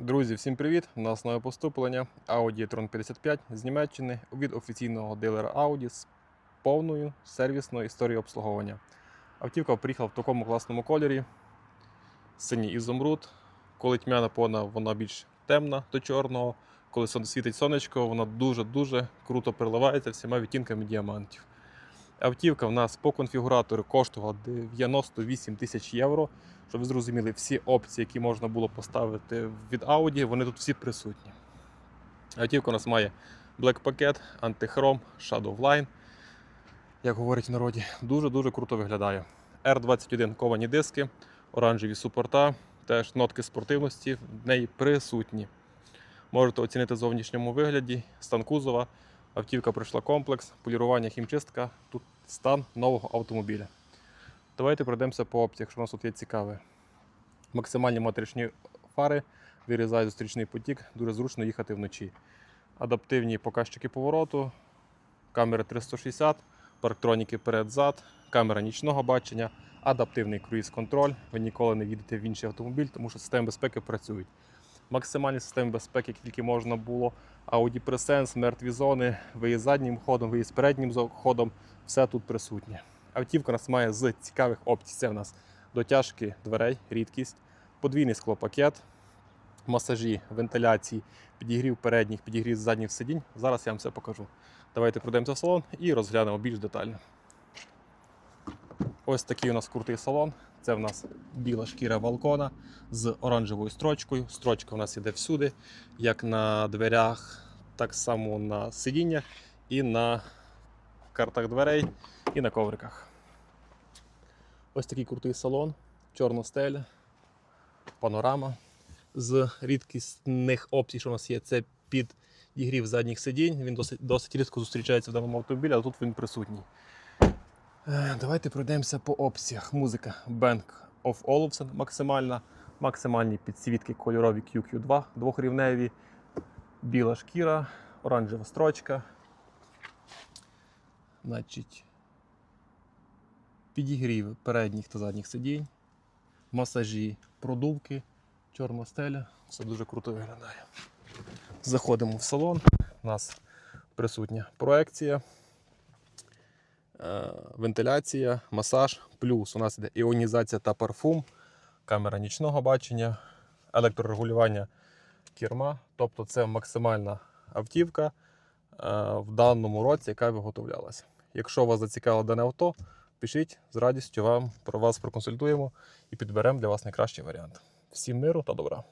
Друзі, всім привіт! У нас нове поступлення Audi e-tron 55 з Німеччини від офіційного дилера Audi з повною сервісною історією обслуговування. Автівка приїхала в такому класному кольорі. Синій ізумруд. Коли тьмяна пона, вона більш темна до чорного. Коли світить сонечко, вона дуже-дуже круто переливається всіма відтінками діамантів. Автівка в нас по конфігуратору коштувала 98 тисяч євро. Щоб ви зрозуміли, всі опції, які можна було поставити від Audi, вони тут всі присутні. Автівка у нас має Black пакет, антихром, Shadow Line. Як говорять в народі, дуже-дуже круто виглядає. R21 ковані диски, оранжеві супорта, теж нотки спортивності в неї присутні. Можете оцінити в зовнішньому вигляді, стан кузова. Автівка пройшла комплекс, полірування, хімчистка. Тут стан нового автомобіля. Давайте пройдемося по опціях, що у нас тут є цікаве. Максимальні матричні фари, вирізає зустрічний потік, дуже зручно їхати вночі. Адаптивні показчики повороту, камери 360, парктроніки перед-зад, камера нічного бачення, адаптивний круїз-контроль. Ви ніколи не їдете в інший автомобіль, тому що системи безпеки працюють. Максимальні системи безпеки, які тільки можна було. Audi Presense, мертві зони, виїзд заднім ходом, виїзд переднім ходом, все тут присутнє. Автівка нас має з цікавих опцій. Це в нас дотяжки дверей, рідкість, подвійний склопакет, масажі, вентиляції, підігрів передніх, підігрів задніх сидінь. Зараз я вам все покажу. Давайте пройдемося в салон і розглянемо більш детально. Ось такий у нас крутий салон. Це в нас біла шкіра балкона з оранжевою строчкою. Строчка у нас іде всюди, як на дверях, так само на сидіннях і на картах дверей, і на ковриках. Ось такий крутий салон, чорна стеля, панорама. З рідкісних опцій, що у нас є, це підігрів задніх сидінь. Він досить, досить рідко зустрічається в даному автомобілі, але тут він присутній. Е, Давайте пройдемося по опціях. Музика Bank of Olufsen максимальна, максимальні підсвітки кольорові QQ2 двохрівневі, біла шкіра, оранжева строчка. Значить, підігрів передніх та задніх сидінь, масажі, продувки, чорна стеля. Все дуже круто виглядає. Заходимо в салон. У нас присутня проекція, вентиляція, масаж, плюс у нас іде іонізація та парфум, камера нічного бачення, електрорегулювання керма. Тобто це максимальна автівка е, в даному році, яка виготовлялася. Якщо вас зацікавило дане авто, пишіть з радістю вам про вас проконсультуємо і підберемо для вас найкращий варіант. Всім миру та добра!